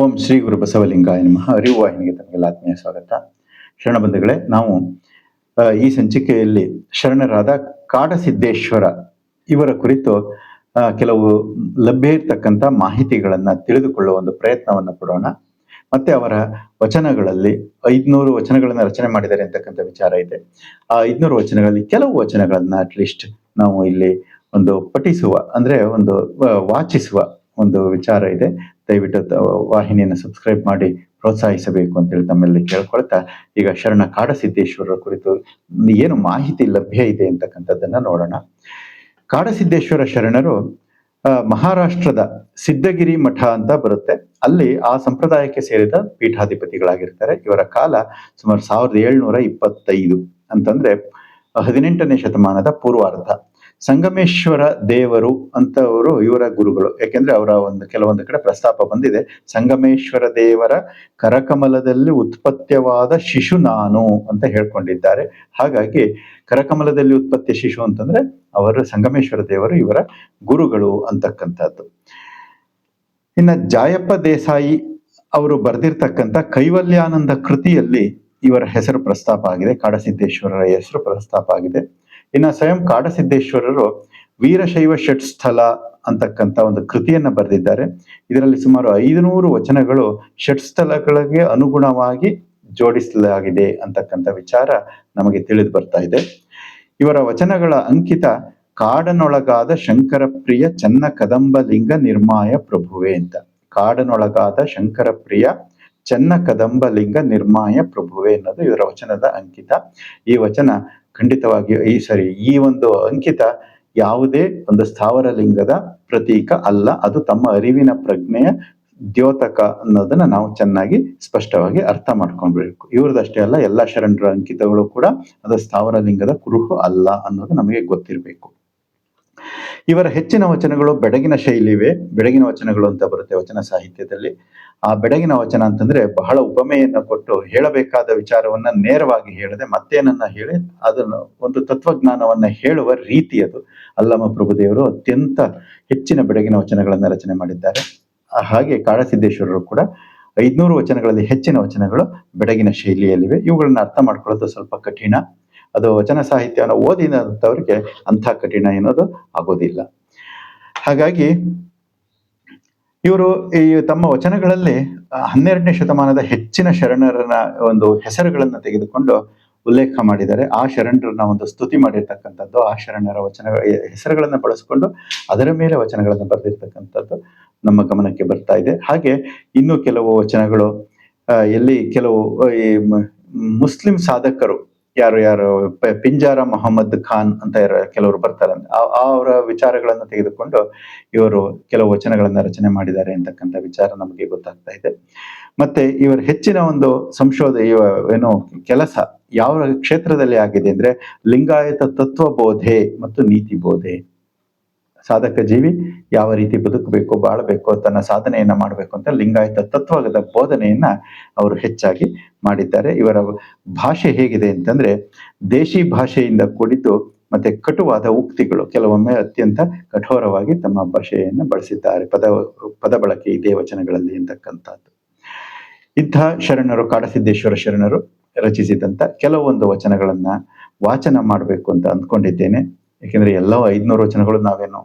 ಓಂ ಶ್ರೀ ಗುರು ಬಸವಲಿಂಗಾಯ ನಮಃ. ಅರಿವು ವಾಹಿನಿಗೆ ತಮಗೆಲ್ಲ ಆತ್ಮೀಯ ಸ್ವಾಗತ. ಶರಣ ಬಂಧುಗಳೇ, ನಾವು ಈ ಸಂಚಿಕೆಯಲ್ಲಿ ಶರಣರಾದ ಕಾಡಸಿದ್ದೇಶ್ವರ ಇವರ ಕುರಿತು ಕೆಲವು ಲಭ್ಯ ಇರ್ತಕ್ಕಂಥ ಮಾಹಿತಿಗಳನ್ನ ತಿಳಿದುಕೊಳ್ಳುವ ಒಂದು ಪ್ರಯತ್ನವನ್ನು ಕೊಡೋಣ. ಮತ್ತೆ ಅವರ ವಚನಗಳಲ್ಲಿ ಐದ್ನೂರು ವಚನಗಳನ್ನ ರಚನೆ ಮಾಡಿದ್ದಾರೆ ಅಂತಕ್ಕಂಥ ವಿಚಾರ ಇದೆ. ಆ ಐದ್ನೂರು ವಚನಗಳಲ್ಲಿ ಕೆಲವು ವಚನಗಳನ್ನ ಅಟ್ಲೀಸ್ಟ್ ನಾವು ಇಲ್ಲಿ ಒಂದು ಪಠಿಸುವ, ಅಂದ್ರೆ ಒಂದು ವಾಚಿಸುವ ಒಂದು ವಿಚಾರ ಇದೆ. ದಯವಿಟ್ಟು ವಾಹಿನಿಯನ್ನು ಸಬ್ಸ್ಕ್ರೈಬ್ ಮಾಡಿ ಪ್ರೋತ್ಸಾಹಿಸಬೇಕು ಅಂತೇಳಿ ತಮ್ಮಲ್ಲಿ ಕೇಳ್ಕೊಳ್ತಾ, ಈಗ ಶರಣ ಕಾಡಸಿದ್ದೇಶ್ವರರ ಕುರಿತು ಏನು ಮಾಹಿತಿ ಲಭ್ಯ ಇದೆ ಅಂತಕ್ಕಂಥದ್ದನ್ನ ನೋಡೋಣ. ಕಾಡಸಿದ್ದೇಶ್ವರ ಶರಣರು ಮಹಾರಾಷ್ಟ್ರದ ಸಿದ್ಧಗಿರಿ ಮಠ ಅಂತ ಬರುತ್ತೆ. ಅಲ್ಲಿ ಆ ಸಂಪ್ರದಾಯಕ್ಕೆ ಸೇರಿದ ಪೀಠಾಧಿಪತಿಗಳಾಗಿರ್ತಾರೆ. ಇವರ ಕಾಲ ಸುಮಾರು ಸಾವಿರದ ಏಳ್ನೂರ ಇಪ್ಪತ್ತೈದು ಅಂತಂದ್ರೆ ಹದಿನೆಂಟನೇ ಶತಮಾನದ ಪೂರ್ವಾರ್ಧ. ಸಂಗಮೇಶ್ವರ ದೇವರು ಅಂತವರು ಇವರ ಗುರುಗಳು. ಯಾಕೆಂದ್ರೆ ಅವರ ಒಂದು ಕೆಲವೊಂದು ಕಡೆ ಪ್ರಸ್ತಾಪ ಬಂದಿದೆ. ಸಂಗಮೇಶ್ವರ ದೇವರ ಕರಕಮಲದಲ್ಲಿ ಉತ್ಪತ್ತಿಯವಾದ ಶಿಶು ನಾನು ಅಂತ ಹೇಳ್ಕೊಂಡಿದ್ದಾರೆ. ಹಾಗಾಗಿ ಕರಕಮಲದಲ್ಲಿ ಉತ್ಪತ್ತಿ ಶಿಶು ಅಂತಂದ್ರೆ ಅವರು ಸಂಗಮೇಶ್ವರ ದೇವರು, ಇವರ ಗುರುಗಳು ಅಂತಕ್ಕಂಥದ್ದು. ಇನ್ನ ಜಾಯಪ್ಪ ದೇಸಾಯಿ ಅವರು ಬರೆದಿರ್ತಕ್ಕಂಥ ಕೈವಲ್ಯಾನಂದ ಕೃತಿಯಲ್ಲಿ ಇವರ ಹೆಸರು ಪ್ರಸ್ತಾಪ ಆಗಿದೆ. ಕಾಡಸಿದ್ದೇಶ್ವರರ ಹೆಸರು ಪ್ರಸ್ತಾಪ ಆಗಿದೆ. ಇನ್ನ ಸ್ವಯಂ ಕಾಡಸಿದ್ದೇಶ್ವರರು ವೀರಶೈವ ಷಟ್ಸ್ಥಲ ಅಂತಕ್ಕಂಥ ಒಂದು ಕೃತಿಯನ್ನ ಬರೆದಿದ್ದಾರೆ. ಇದರಲ್ಲಿ ಸುಮಾರು ಐದುನೂರು ವಚನಗಳು ಷಟ್ಸ್ಥಲಗಳಿಗೆ ಅನುಗುಣವಾಗಿ ಜೋಡಿಸಲಾಗಿದೆ ಅಂತಕ್ಕಂಥ ವಿಚಾರ ನಮಗೆ ತಿಳಿದು ಬರ್ತಾ ಇದೆ. ಇವರ ವಚನಗಳ ಅಂಕಿತ, ಕಾಡನೊಳಗಾದ ಶಂಕರ ಪ್ರಿಯ ಚನ್ನ ಕದಂಬಲಿಂಗ ನಿರ್ಮಾಯ ಪ್ರಭುವೆ ಅಂತ. ಕಾಡನೊಳಗಾದ ಶಂಕರ ಪ್ರಿಯ ಚನ್ನ ಕದಂಬಲಿಂಗ ನಿರ್ಮಾಯ ಪ್ರಭುವೆ ಅನ್ನೋದು ಇವರ ವಚನದ ಅಂಕಿತ. ಈ ವಚನ ಖಂಡಿತವಾಗಿ ಈ ಸರಿ ಈ ಒಂದು ಅಂಕಿತ ಯಾವುದೇ ಒಂದು ಸ್ಥಾವರ ಲಿಂಗದ ಪ್ರತೀಕ ಅಲ್ಲ. ಅದು ತಮ್ಮ ಅರಿವಿನ ಪ್ರಜ್ಞೆಯ ದ್ಯೋತಕ ಅನ್ನೋದನ್ನ ನಾವು ಚೆನ್ನಾಗಿ ಸ್ಪಷ್ಟವಾಗಿ ಅರ್ಥ ಮಾಡ್ಕೊಂಡ್ಬೇಕು ಇವ್ರದಷ್ಟೇ ಅಲ್ಲ, ಎಲ್ಲ ಶರಣರ ಅಂಕಿತಗಳು ಕೂಡ ಅದು ಸ್ಥಾವರ ಲಿಂಗದ ಕುರುಹು ಅಲ್ಲ ಅನ್ನೋದು ನಮಗೆ ಗೊತ್ತಿರಬೇಕು. ಇವರ ಹೆಚ್ಚಿನ ವಚನಗಳು ಬೆಡಗಿನ ಶೈಲಿವೆ ಬೆಡಗಿನ ವಚನಗಳು ಅಂತ ಬರುತ್ತೆ ವಚನ ಸಾಹಿತ್ಯದಲ್ಲಿ. ಆ ಬೆಡಗಿನ ವಚನ ಅಂತಂದ್ರೆ ಬಹಳ ಉಪಮೆಯನ್ನ ಕೊಟ್ಟು ಹೇಳಬೇಕಾದ ವಿಚಾರವನ್ನ ನೇರವಾಗಿ ಹೇಳದೆ ಮತ್ತೇನನ್ನ ಹೇಳಿ ಅದನ್ನು ಒಂದು ತತ್ವಜ್ಞಾನವನ್ನ ಹೇಳುವ ರೀತಿ ಅದು. ಅಲ್ಲಮ ಪ್ರಭುದೇವರು ಅತ್ಯಂತ ಹೆಚ್ಚಿನ ಬೆಡಗಿನ ವಚನಗಳನ್ನ ರಚನೆ ಮಾಡಿದ್ದಾರೆ. ಹಾಗೆ ಕಾಳಸಿದ್ದೇಶ್ವರರು ಕೂಡ ಐದ್ನೂರು ವಚನಗಳಲ್ಲಿ ಹೆಚ್ಚಿನ ವಚನಗಳು ಬೆಡಗಿನ ಶೈಲಿಯಲ್ಲಿವೆ. ಇವುಗಳನ್ನ ಅರ್ಥ ಮಾಡ್ಕೊಳ್ಳೋದು ಸ್ವಲ್ಪ ಕಠಿಣ. ಅದು ವಚನ ಸಾಹಿತ್ಯವನ್ನು ಓದಿದಂಥವ್ರಿಗೆ ಅಂಥ ಕಠಿಣ ಏನೋದು ಆಗೋದಿಲ್ಲ. ಹಾಗಾಗಿ ಇವರು ಈ ತಮ್ಮ ವಚನಗಳಲ್ಲಿ ಹನ್ನೆರಡನೇ ಶತಮಾನದ ಹೆಚ್ಚಿನ ಶರಣರನ್ನ ಒಂದು ಹೆಸರುಗಳನ್ನ ತೆಗೆದುಕೊಂಡು ಉಲ್ಲೇಖ ಮಾಡಿದ್ದಾರೆ. ಆ ಶರಣರನ್ನ ಒಂದು ಸ್ತುತಿ ಮಾಡಿರ್ತಕ್ಕಂಥದ್ದು, ಆ ಶರಣರ ವಚನ, ಹೆಸರುಗಳನ್ನ ಬಳಸಿಕೊಂಡು ಅದರ ಮೇಲೆ ವಚನಗಳನ್ನು ಬರೆದಿರ್ತಕ್ಕಂಥದ್ದು ನಮ್ಮ ಗಮನಕ್ಕೆ ಬರ್ತಾ ಇದೆ. ಹಾಗೆ ಇನ್ನು ಕೆಲವು ವಚನಗಳು ಎಲ್ಲಿ ಕೆಲವು, ಈ ಮುಸ್ಲಿಂ ಸಾಧಕರು ಯಾರು ಯಾರು ಪಿಂಜಾರ ಮೊಹಮ್ಮದ್ ಖಾನ್ ಅಂತ ಕೆಲವರು ಬರ್ತಾರೆ ಅವರ ವಿಚಾರಗಳನ್ನು ತೆಗೆದುಕೊಂಡು ಇವರು ಕೆಲವು ವಚನಗಳನ್ನ ರಚನೆ ಮಾಡಿದ್ದಾರೆ ಅಂತಕ್ಕಂಥ ವಿಚಾರ ನಮಗೆ ಗೊತ್ತಾಗ್ತಾ ಇದೆ. ಮತ್ತೆ ಇವರ ಹೆಚ್ಚಿನ ಒಂದು ಸಂಶೋಧ ಏನು, ಕೆಲಸ ಯಾವ ಕ್ಷೇತ್ರದಲ್ಲಿ ಆಗಿದೆ ಅಂದ್ರೆ ಲಿಂಗಾಯತ ತತ್ವ ಬೋಧೆ ಮತ್ತು ನೀತಿ ಬೋಧೆ ಸಾಧಕ ಜೀವಿ ಯಾವ ರೀತಿ ಬದುಕಬೇಕು, ಬಾಳಬೇಕು, ತನ್ನ ಸಾಧನೆಯನ್ನ ಮಾಡಬೇಕು ಅಂತ ಲಿಂಗಾಯತ ತತ್ವದ ಬೋಧನೆಯನ್ನ ಅವರು ಹೆಚ್ಚಾಗಿ ಮಾಡಿದ್ದಾರೆ. ಇವರ ಭಾಷೆ ಹೇಗಿದೆ ಅಂತಂದ್ರೆ ದೇಶಿ ಭಾಷೆಯಿಂದ ಕೂಡಿದ್ದು ಮತ್ತೆ ಕಟುವಾದ ಉಕ್ತಿಗಳು ಕೆಲವೊಮ್ಮೆ ಅತ್ಯಂತ ಕಠೋರವಾಗಿ ತಮ್ಮ ಭಾಷೆಯನ್ನು ಬಳಸಿದ್ದಾರೆ. ಪದ ಪದ ಬಳಕೆ ಇದೇ ವಚನಗಳಲ್ಲಿ ಎಂತಕ್ಕಂಥದ್ದು ಇಂಥ ಶರಣರು, ಕಾಡಸಿದ್ದೇಶ್ವರ ಶರಣರು ರಚಿಸಿದಂತ ಕೆಲವೊಂದು ವಚನಗಳನ್ನ ವಾಚನ ಮಾಡಬೇಕು ಅಂತ ಅಂದ್ಕೊಂಡಿದ್ದೇನೆ. ಯಾಕೆಂದ್ರೆ ಎಲ್ಲ ಐದ್ನೂರು ವಚನಗಳು ನಾವೇನು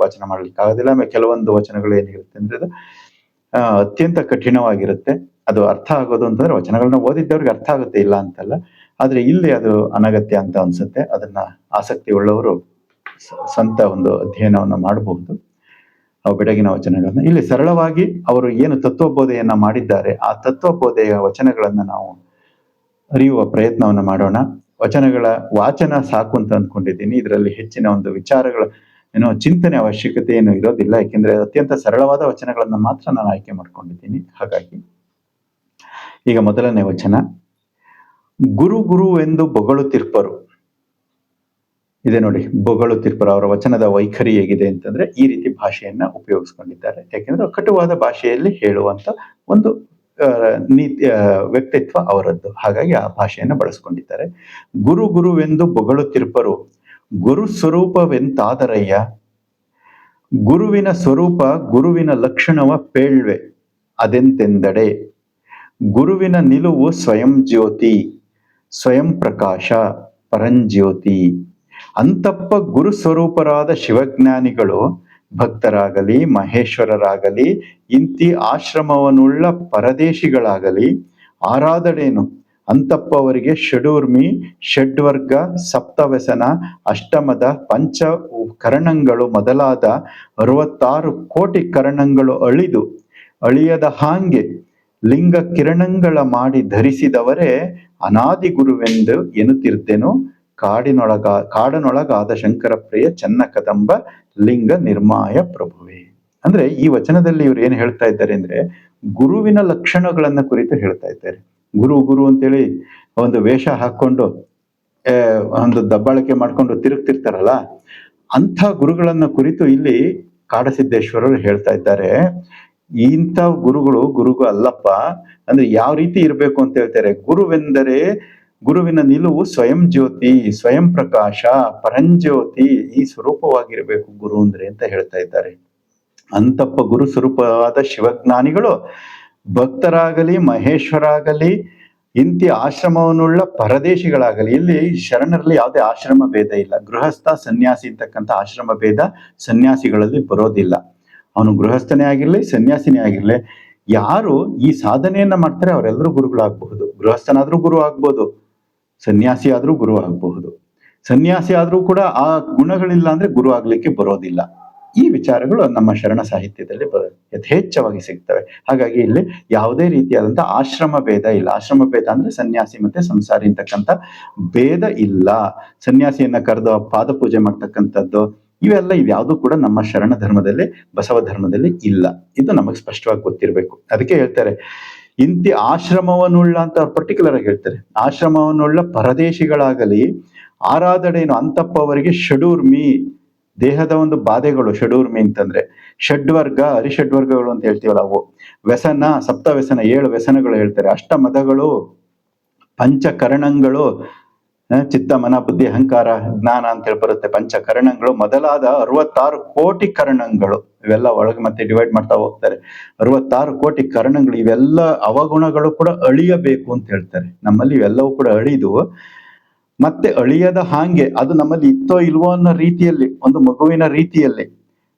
ವಾಚನ ಮಾಡ್ಲಿಕ್ಕೆ ಆಗೋದಿಲ್ಲ. ಆಮೇಲೆ ಕೆಲವೊಂದು ವಚನಗಳು ಏನಿರುತ್ತೆ ಅಂದ್ರೆ ಅದು ಅತ್ಯಂತ ಕಠಿಣವಾಗಿರುತ್ತೆ. ಅದು ಅರ್ಥ ಆಗೋದು ಅಂತಂದ್ರೆ ವಚನಗಳನ್ನ ಓದಿದ್ದವ್ರಿಗೆ ಅರ್ಥ ಆಗುತ್ತೆ, ಇಲ್ಲ ಅಂತಲ್ಲ. ಆದ್ರೆ ಇಲ್ಲಿ ಅದು ಅನಗತ್ಯ ಅಂತ ಅನ್ಸುತ್ತೆ. ಅದನ್ನ ಆಸಕ್ತಿ ಉಳ್ಳವರು ಸ್ವಂತ ಒಂದು ಅಧ್ಯಯನವನ್ನು ಮಾಡಬಹುದು. ಅವು ಬೆಡಗಿನ ವಚನಗಳನ್ನ. ಇಲ್ಲಿ ಸರಳವಾಗಿ ಅವರು ಏನು ತತ್ವಬೋಧೆಯನ್ನ ಮಾಡಿದ್ದಾರೆ, ಆ ತತ್ವಬೋಧೆಯ ವಚನಗಳನ್ನ ನಾವು ಅರಿಯುವ ಪ್ರಯತ್ನವನ್ನು ಮಾಡೋಣ. ವಚನಗಳ ವಾಚನ ಸಾಕು ಅಂತ ಅಂದ್ಕೊಂಡಿದ್ದೀನಿ. ಇದರಲ್ಲಿ ಹೆಚ್ಚಿನ ಒಂದು ವಿಚಾರಗಳ, ಏನೋ ಚಿಂತನೆ ಅವಶ್ಯಕತೆ ಏನು ಇರೋದಿಲ್ಲ. ಯಾಕೆಂದ್ರೆ ಅತ್ಯಂತ ಸರಳವಾದ ವಚನಗಳನ್ನ ಮಾತ್ರ ನಾನು ಆಯ್ಕೆ ಮಾಡ್ಕೊಂಡಿದ್ದೀನಿ. ಹಾಗಾಗಿ ಈಗ ಮೊದಲನೇ ವಚನ. ಗುರು ಗುರು ಎಂದು ಬೊಗಳುತ್ತಿರ್ಪರು ಇದೆ ನೋಡಿ ಬೊಗಳುತ್ತಿರ್ಪರು ಅವರ ವಚನದ ವೈಖರಿ ಹೇಗಿದೆ ಅಂತಂದ್ರೆ ಈ ರೀತಿ ಭಾಷೆಯನ್ನ ಉಪಯೋಗಿಸ್ಕೊಂಡಿದ್ದಾರೆ. ಯಾಕೆಂದ್ರೆ ಕಟುವಾದ ಭಾಷೆಯಲ್ಲಿ ಹೇಳುವಂತ ಒಂದು ನೀತಿ ವ್ಯಕ್ತಿತ್ವ ಅವರದ್ದು. ಹಾಗಾಗಿ ಆ ಭಾಷೆಯನ್ನು ಬಳಸ್ಕೊಂಡಿದ್ದಾರೆ. ಗುರು ಗುರುವೆಂದು ಬೊಗಳುತ್ತಿರುಪರು ಗುರು ಸ್ವರೂಪವೆಂತಾದರಯ್ಯ? ಗುರುವಿನ ಸ್ವರೂಪ ಗುರುವಿನ ಲಕ್ಷಣವ ಪೇಳ್ವೆ ಅದೆಂತೆಂದಡೆ? ಗುರುವಿನ ನಿಲುವು ಸ್ವಯಂ ಜ್ಯೋತಿ, ಸ್ವಯಂ ಪ್ರಕಾಶ, ಪರಂಜ್ಯೋತಿ. ಅಂತಪ್ಪ ಗುರು ಸ್ವರೂಪರಾದ ಶಿವಜ್ಞಾನಿಗಳು ಭಕ್ತರಾಗಲಿ, ಮಹೇಶ್ವರರಾಗಲಿ, ಇಂತಿ ಆಶ್ರಮವನ್ನುಳ್ಳ ಪರದೇಶಿಗಳಾಗಲಿ ಆರಾಧಡೇನು ಅಂತಪ್ಪವರಿಗೆ ಷಡೂರ್ಮಿ, ಷಡ್ವರ್ಗ, ಸಪ್ತವ್ಯಸನ, ಅಷ್ಟಮದ, ಪಂಚ ಕರಣಗಳು ಮೊದಲಾದ ಅರವತ್ತಾರು ಕೋಟಿ ಕರಣಗಳು ಅಳಿದು, ಅಳಿಯದ ಹಾಂಗೆ ಲಿಂಗ ಕಿರಣಗಳ ಮಾಡಿ ಧರಿಸಿದವರೇ ಅನಾದಿ ಗುರುವೆಂದು ಎನ್ನುತ್ತಿರ್ತೆನು ಕಾಡಿನೊಳಗ, ಕಾಡನೊಳಗಾದ ಶಂಕರ ಪ್ರಿಯ ಚೆನ್ನ ಕದಂಬ ಲಿಂಗ ನಿರ್ಮಾಯ ಪ್ರಭುವೆ. ಅಂದ್ರೆ ಈ ವಚನದಲ್ಲಿ ಇವ್ರು ಏನ್ ಹೇಳ್ತಾ ಇದ್ದಾರೆ ಅಂದ್ರೆ ಗುರುವಿನ ಲಕ್ಷಣಗಳನ್ನ ಕುರಿತು ಹೇಳ್ತಾ ಇದ್ದಾರೆ. ಗುರು ಗುರು ಅಂತೇಳಿ ಒಂದು ವೇಷ ಹಾಕೊಂಡು ಒಂದು ದಬ್ಬಾಳಿಕೆ ಮಾಡ್ಕೊಂಡು ತಿರುಗ್ತಿರ್ತಾರಲ್ಲ, ಅಂಥ ಗುರುಗಳನ್ನ ಕುರಿತು ಇಲ್ಲಿ ಕಾಡಸಿದ್ದೇಶ್ವರರು ಹೇಳ್ತಾ ಇದ್ದಾರೆ. ಇಂಥ ಗುರುಗಳು ಗುರುಗಳು ಅಲ್ಲಪ್ಪ, ಅಂದ್ರೆ ಯಾವ ರೀತಿ ಇರಬೇಕು ಅಂತ ಹೇಳ್ತಾರೆ. ಗುರುವೆಂದರೆ ಗುರುವಿನ ನಿಲುವು ಸ್ವಯಂ ಜ್ಯೋತಿ, ಸ್ವಯಂ ಪ್ರಕಾಶ, ಪರಂಜ್ಯೋತಿ ಈ ಸ್ವರೂಪವಾಗಿರಬೇಕು ಗುರು ಅಂದ್ರೆ ಅಂತ ಹೇಳ್ತಾ ಇದ್ದಾರೆ. ಅಂತಪ್ಪ ಗುರು ಸ್ವರೂಪವಾದ ಶಿವಜ್ಞಾನಿಗಳು ಭಕ್ತರಾಗಲಿ, ಮಹೇಶ್ವರಾಗಲಿ, ಇಂತಿ ಆಶ್ರಮವನ್ನುಳ್ಳ ಪರದೇಶಿಗಳಾಗಲಿ, ಇಲ್ಲಿ ಶರಣರಲ್ಲಿ ಯಾವುದೇ ಆಶ್ರಮ ಭೇದ ಇಲ್ಲ. ಗೃಹಸ್ಥ ಸನ್ಯಾಸಿ ಇರ್ತಕ್ಕಂಥ ಆಶ್ರಮ ಭೇದ ಸನ್ಯಾಸಿಗಳಲ್ಲಿ ಬರೋದಿಲ್ಲ. ಅವನು ಗೃಹಸ್ಥನೇ ಆಗಿರಲಿ, ಸನ್ಯಾಸಿನೇ ಆಗಿರಲಿ, ಯಾರು ಈ ಸಾಧನೆಯನ್ನ ಮಾಡ್ತಾರೆ ಅವರೆಲ್ಲರೂ ಗುರುಗಳಾಗಬಹುದು. ಗೃಹಸ್ಥನಾದ್ರೂ ಗುರು ಆಗ್ಬೋದು. ಸನ್ಯಾಸಿ ಆದ್ರೂ ಗುರು ಆಗಬಹುದು. ಸನ್ಯಾಸಿ ಆದ್ರೂ ಕೂಡ ಆ ಗುಣಗಳಿಲ್ಲ ಅಂದ್ರೆ ಗುರು ಆಗ್ಲಿಕ್ಕೆ ಬರೋದಿಲ್ಲ. ಈ ವಿಚಾರಗಳು ನಮ್ಮ ಶರಣ ಸಾಹಿತ್ಯದಲ್ಲಿ ಬ, ಯಥೇಚ್ಛವಾಗಿ ಸಿಗ್ತವೆ. ಹಾಗಾಗಿ ಇಲ್ಲಿ ಯಾವುದೇ ರೀತಿಯಾದಂತಹ ಆಶ್ರಮ ಭೇದ ಇಲ್ಲ. ಆಶ್ರಮ ಭೇದ ಅಂದ್ರೆ ಸನ್ಯಾಸಿ ಮತ್ತೆ ಸಂಸಾರಿ ಅಂತಕ್ಕಂಥ ಭೇದ ಇಲ್ಲ. ಸನ್ಯಾಸಿಯನ್ನ ಕರೆದು ಪಾದ ಪೂಜೆ ಮಾಡ್ತಕ್ಕಂಥದ್ದು, ಇವೆಲ್ಲ ಇವ್ಯಾವುದು ಕೂಡ ನಮ್ಮ ಶರಣ ಧರ್ಮದಲ್ಲಿ, ಬಸವ ಧರ್ಮದಲ್ಲಿ ಇಲ್ಲ. ಇದು ನಮಗೆ ಸ್ಪಷ್ಟವಾಗಿ ಗೊತ್ತಿರಬೇಕು. ಅದಕ್ಕೆ ಹೇಳ್ತಾರೆ ಇಂತಿ ಆಶ್ರಮವನ್ನುಳ್ಳ ಅಂತ ಪರ್ಟಿಕ್ಯುಲರ್ ಆಗಿ ಹೇಳ್ತಾರೆ. ಆಶ್ರಮವನ್ನುಳ್ಳ ಪರದೇಶಿಗಳಾಗಲಿ, ಆರಾಧನೆಯನ್ನು ಅಂತಪ್ಪ ಅವರಿಗೆ ಷಡೂರ್ಮಿ ದೇಹದ ಒಂದು ಬಾಧೆಗಳು ಷಡೂರ್ಮಿ ಅಂತಂದ್ರೆ, ಷಡ್ವರ್ಗ ಹರಿಷಡ್ವರ್ಗಗಳು ಅಂತ ಹೇಳ್ತೀವಲ್ಲ ಅವು. ವ್ಯಸನ ಸಪ್ತ ವ್ಯಸನ ಏಳು ವ್ಯಸನಗಳು ಹೇಳ್ತಾರೆ. ಅಷ್ಟಮದಗಳು, ಪಂಚಕರಣಗಳು ಚಿತ್ತ, ಮನ, ಬುದ್ಧಿ, ಅಹಂಕಾರ, ಜ್ಞಾನ ಅಂತ ಹೇಳಿ ಬರುತ್ತೆ ಪಂಚಕರಣಗಳು. ಮೊದಲಾದ ಅರವತ್ತಾರು ಕೋಟಿ ಕರಣಗಳು. ಇವೆಲ್ಲ ಒಳಗೆ ಮತ್ತೆ ಡಿವೈಡ್ ಮಾಡ್ತಾ ಹೋಗ್ತಾರೆ. ಅರವತ್ತಾರು ಕೋಟಿ ಕರಣಗಳು, ಇವೆಲ್ಲ ಅವಗುಣಗಳು ಕೂಡ ಅಳಿಯಬೇಕು ಅಂತ ಹೇಳ್ತಾರೆ. ನಮ್ಮಲ್ಲಿ ಇವೆಲ್ಲವೂ ಕೂಡ ಅಳಿದು, ಮತ್ತೆ ಅಳಿಯದ ಹಾಗೆ ಅದು ನಮ್ಮಲ್ಲಿ ಇತ್ತೋ ಇಲ್ವೋ ಅನ್ನೋ ರೀತಿಯಲ್ಲಿ, ಒಂದು ಮಗುವಿನ ರೀತಿಯಲ್ಲಿ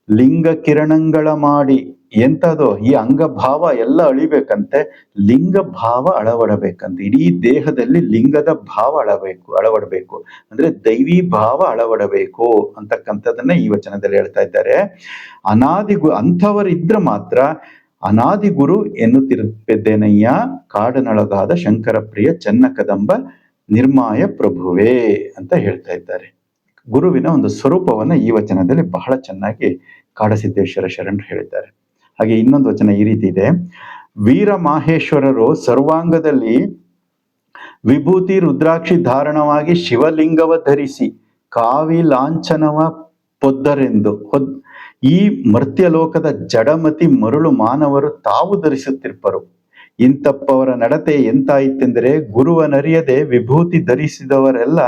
ಲಿಂಗ ಕಿರಣಗಳ ಮಾಡಿ ಎಂತದೋ ಈ ಅಂಗಭಾವ ಎಲ್ಲ ಅಳಿಬೇಕಂತೆ, ಲಿಂಗ ಭಾವ ಅಳವಡಬೇಕಂತೆ. ಇಡೀ ದೇಹದಲ್ಲಿ ಲಿಂಗದ ಭಾವ ಅಳಬೇಕು, ಅಳವಡಬೇಕು. ಅಂದ್ರೆ ದೈವಿ ಭಾವ ಅಳವಡಬೇಕು ಅಂತಕ್ಕಂಥದ್ದನ್ನ ಈ ವಚನದಲ್ಲಿ ಹೇಳ್ತಾ ಇದ್ದಾರೆ. ಅನಾದಿ ಗು, ಅಂಥವರಿದ್ರೆ ಮಾತ್ರ ಅನಾದಿ ಗುರು ಎನ್ನುತ್ತಿರುತ್ತಿದ್ದೇನಯ್ಯ? ಕಾಡನೊಳಗಾದ ಶಂಕರ ಪ್ರಿಯ ಚೆನ್ನ ಕದಂಬ ನಿರ್ಮಾಯ ಪ್ರಭುವೇ ಅಂತ ಹೇಳ್ತಾ ಇದ್ದಾರೆ. ಗುರುವಿನ ಒಂದು ಸ್ವರೂಪವನ್ನ ಈ ವಚನದಲ್ಲಿ ಬಹಳ ಚೆನ್ನಾಗಿ ಕಾಡಸಿದ್ದೇಶ್ವರ ಶರಣರು ಹೇಳಿದ್ದಾರೆ. ಹಾಗೆ ಇನ್ನೊಂದು ವಚನ ಈ ರೀತಿ ಇದೆ. ವೀರ ಮಾಹೇಶ್ವರರು ಸರ್ವಾಂಗದಲ್ಲಿ ವಿಭೂತಿ ರುದ್ರಾಕ್ಷಿ ಧಾರಣವಾಗಿ ಶಿವಲಿಂಗವ ಧರಿಸಿ ಕಾವಿ ಲಾಂಛನವ ಪೊದ್ದರೆಂದು. ಹೊದ್ ಈ ಮರ್ತ್ಯಲೋಕದ ಜಡಮತಿ ಮರುಳು ಮಾನವರು ತಾವು ಧರಿಸುತ್ತಿರ್ಪರು. ಇಂತಪ್ಪವರ ನಡತೆ ಎಂತಾಯಿತೆಂದರೆ ಗುರುವನರಿಯದೆ ವಿಭೂತಿ ಧರಿಸಿದವರೆಲ್ಲ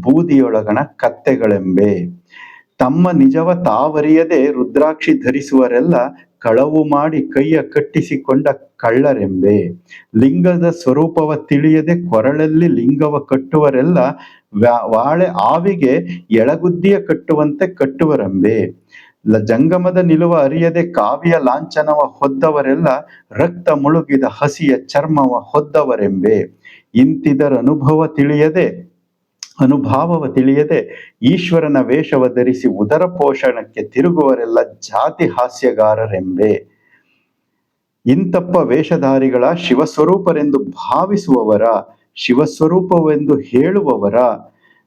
ಬೂದಿಯೊಳಗಣ ಕತ್ತೆಗಳೆಂಬೆ. ತಮ್ಮ ನಿಜವ ತಾವರಿಯದೆ ರುದ್ರಾಕ್ಷಿ ಧರಿಸುವರೆಲ್ಲ ಕಳವು ಮಾಡಿ ಕೈಯ ಕಟ್ಟಿಸಿಕೊಂಡ ಕಳ್ಳರೆಂಬೆ. ಲಿಂಗದ ಸ್ವರೂಪವ ತಿಳಿಯದೆ ಕೊರಳಲ್ಲಿ ಲಿಂಗವ ಕಟ್ಟುವರೆಲ್ಲ ವಾಳೆ ಆವಿಗೆ ಎಳಗುದ್ದಿಯ ಕಟ್ಟುವಂತೆ ಕಟ್ಟುವರೆಂಬೆ. ಜಂಗಮದ ನಿಲುವ ಅರಿಯದೆ ಕಾವ್ಯ ಲಾಂಛನವ ಹೊದ್ದವರೆಲ್ಲ ರಕ್ತ ಮುಳುಗಿದ ಹಸಿಯ ಚರ್ಮವ ಹೊದ್ದವರೆಂಬೆ. ಇಂತಿದರ ಅನುಭವ ತಿಳಿಯದೆ ಅನುಭಾವವ ತಿಳಿಯದೆ ಈಶ್ವರನ ವೇಷವ ಧರಿಸಿ ಉದರ ಪೋಷಣಕ್ಕೆ ತಿರುಗುವರೆಲ್ಲ ಜಾತಿ ಹಾಸ್ಯಗಾರರೆಂಬೆ. ಇಂತಪ್ಪ ವೇಷಧಾರಿಗಳ ಶಿವಸ್ವರೂಪರೆಂದು ಭಾವಿಸುವವರ, ಶಿವಸ್ವರೂಪವೆಂದು ಹೇಳುವವರ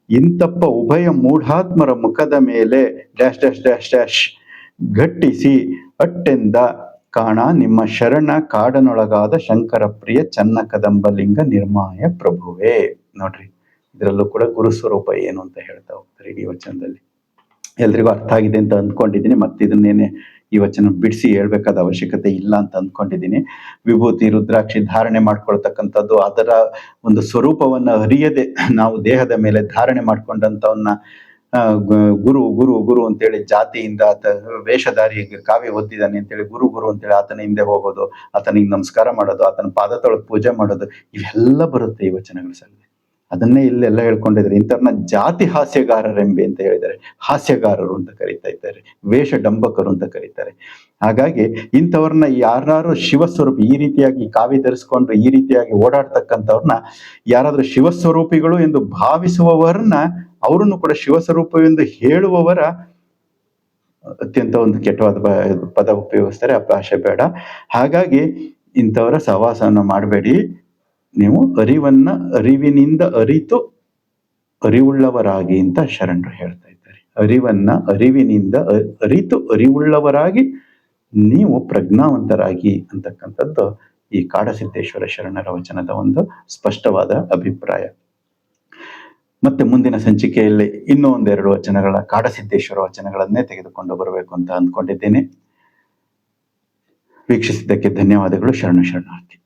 ಇಂತಪ್ಪ ಉಭಯ ಮೂಢಾತ್ಮರ ಮುಖದ ಮೇಲೆ ಡ್ಯಾಶ್ ಡ್ಯಾಶ್ ಡ್ಯಾಶ್ ಡ್ಯಾಶ್ ಘಟ್ಟಿಸಿ ಅಟ್ಟೆಂದ ಕಾಣ ನಿಮ್ಮ ಶರಣ ಕಾಡನೊಳಗಾದ ಶಂಕರ ಪ್ರಿಯ ಚನ್ನ ಕದಂಬಲಿಂಗ ನಿರ್ಮಾಯ ಪ್ರಭುವೇ. ನೋಡ್ರಿ. ಇದರಲ್ಲೂ ಕೂಡ ಗುರು ಸ್ವರೂಪ ಏನು ಅಂತ ಹೇಳ್ತಾ ಹೋಗ್ತಾರೆ ಇಡೀ ವಚನದಲ್ಲಿ. ಎಲ್ರಿಗೂ ಅರ್ಥ ಆಗಿದೆ ಅಂತ ಅಂದ್ಕೊಂಡಿದ್ದೀನಿ. ಮತ್ತೆ ಇದನ್ನೇನೆ ಈ ವಚನ ಬಿಡಿಸಿ ಹೇಳ್ಬೇಕಾದ ಅವಶ್ಯಕತೆ ಇಲ್ಲ ಅಂತ ಅಂದ್ಕೊಂಡಿದ್ದೀನಿ. ವಿಭೂತಿ, ರುದ್ರಾಕ್ಷಿ ಧಾರಣೆ ಮಾಡ್ಕೊಳ್ತಕ್ಕಂಥದ್ದು ಅದರ ಒಂದು ಸ್ವರೂಪವನ್ನ ಅರಿಯದೆ ನಾವು ದೇಹದ ಮೇಲೆ ಧಾರಣೆ ಮಾಡ್ಕೊಂಡಂಥವನ್ನ ಗುರು ಗುರು ಗುರು ಅಂತೇಳಿ ಜಾತಿಯಿಂದ ಆತ ವೇಷಧಾರಿ ಕಾವ್ಯ ಓದಿದ್ದಾನೆ ಅಂತೇಳಿ ಗುರು ಗುರು ಅಂತೇಳಿ ಆತನ ಹಿಂದೆ ಹೋಗೋದು, ಆತನಿಗೆ ನಮಸ್ಕಾರ ಮಾಡೋದು, ಆತನ ಪಾದ ಪೂಜೆ ಮಾಡೋದು, ಇವೆಲ್ಲ ಬರುತ್ತೆ ಈ ವಚನಗಳ ಸಲ್ಲಿ ಅದನ್ನೇ ಇಲ್ಲೆಲ್ಲ ಹೇಳ್ಕೊಂಡಿದ್ದಾರೆ. ಇಂಥವ್ರನ್ನ ಜಾತಿ ಹಾಸ್ಯಗಾರರೆಂಬೆ ಅಂತ ಹೇಳಿದ್ದಾರೆ. ಹಾಸ್ಯಗಾರರು ಅಂತ ಕರೀತಾ ಇದ್ದಾರೆ. ವೇಷ ಡಂಬಕರು ಅಂತ ಕರೀತಾರೆ. ಹಾಗಾಗಿ ಇಂಥವ್ರನ್ನ ಯಾರು ಶಿವಸ್ವರೂಪಿ ಈ ರೀತಿಯಾಗಿ ಕಾವಿ ಧರಿಸ್ಕೊಂಡು ಈ ರೀತಿಯಾಗಿ ಓಡಾಡ್ತಕ್ಕಂಥವ್ರನ್ನ ಯಾರಾದ್ರೂ ಶಿವಸ್ವರೂಪಿಗಳು ಎಂದು ಭಾವಿಸುವವರನ್ನ ಅವರನ್ನು ಕೂಡ ಶಿವಸ್ವರೂಪವೆಂದು ಹೇಳುವವರ ಅತ್ಯಂತ ಒಂದು ಕೆಟ್ಟವಾದ ಪದ ಉಪಯೋಗಿಸ್ತಾರೆ. ಆ ಭಾಷೆ ಬೇಡ. ಹಾಗಾಗಿ ಇಂಥವರ ಸಹವಾಸವನ್ನು ಮಾಡಬೇಡಿ. ನೀವು ಅರಿವನ್ನ, ಅರಿವಿನಿಂದ ಅರಿತು ಅರಿವುಳ್ಳವರಾಗಿ ಅಂತ ಶರಣರು ಹೇಳ್ತಾ ಇದ್ದಾರೆ. ಅರಿವನ್ನ, ಅರಿವಿನಿಂದ ಅರಿತು ಅರಿವುಳ್ಳವರಾಗಿ ನೀವು ಪ್ರಜ್ಞಾವಂತರಾಗಿ ಅಂತಕ್ಕಂಥದ್ದು ಈ ಕಾಡಸಿದ್ದೇಶ್ವರ ಶರಣರ ವಚನದ ಒಂದು ಸ್ಪಷ್ಟವಾದ ಅಭಿಪ್ರಾಯ. ಮತ್ತೆ ಮುಂದಿನ ಸಂಚಿಕೆಯಲ್ಲಿ ಇನ್ನೂ ಒಂದೆರಡು ವಚನಗಳ, ಕಾಡಸಿದ್ದೇಶ್ವರ ವಚನಗಳನ್ನೇ ತೆಗೆದುಕೊಂಡು ಬರಬೇಕು ಅಂತ ಅಂದ್ಕೊಂಡಿದ್ದೇನೆ. ವೀಕ್ಷಿಸಿದ್ದಕ್ಕೆ ಧನ್ಯವಾದಗಳು. ಶರಣ ಶರಣಾರ್ಥಿ.